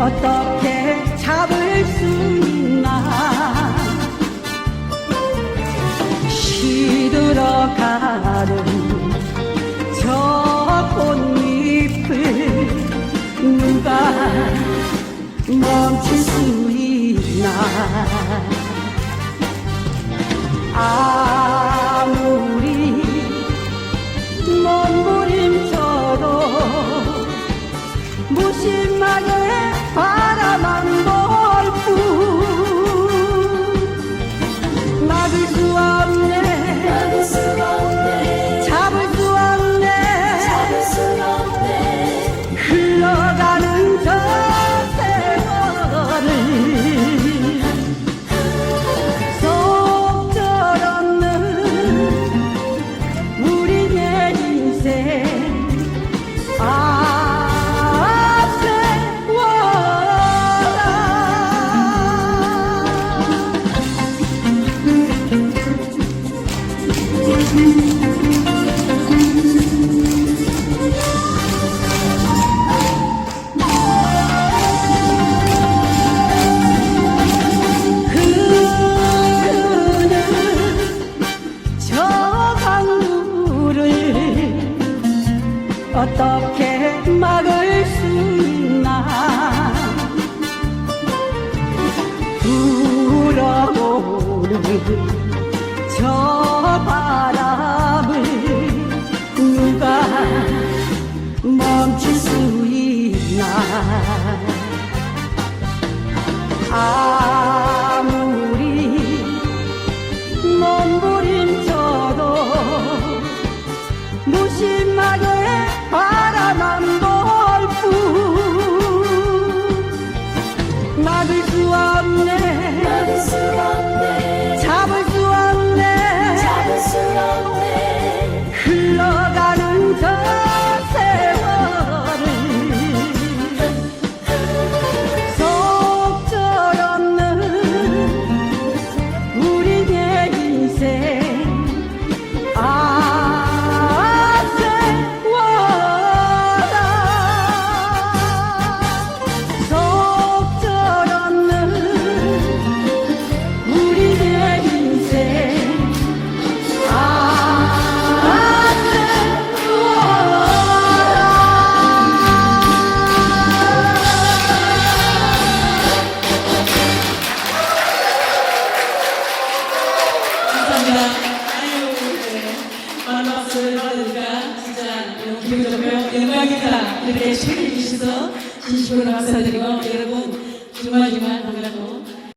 어떻게 잡을 수 있나? 시들어 가는 저 꽃잎을 누가 멈출 수 있나? 아무리 몸부림쳐도 무심하게 어떻게 막을 수 있나. 불어오는 저 바람을 누가 멈출 수 있나. 아무리 몸부림쳐도 무심 아유, 네. 많은 박수를 받으니까 진짜 기분 좋고요. 영광입니다. 이렇게 책임지셔서 진심으로 감사드리고 여러분 주말주말 반갑고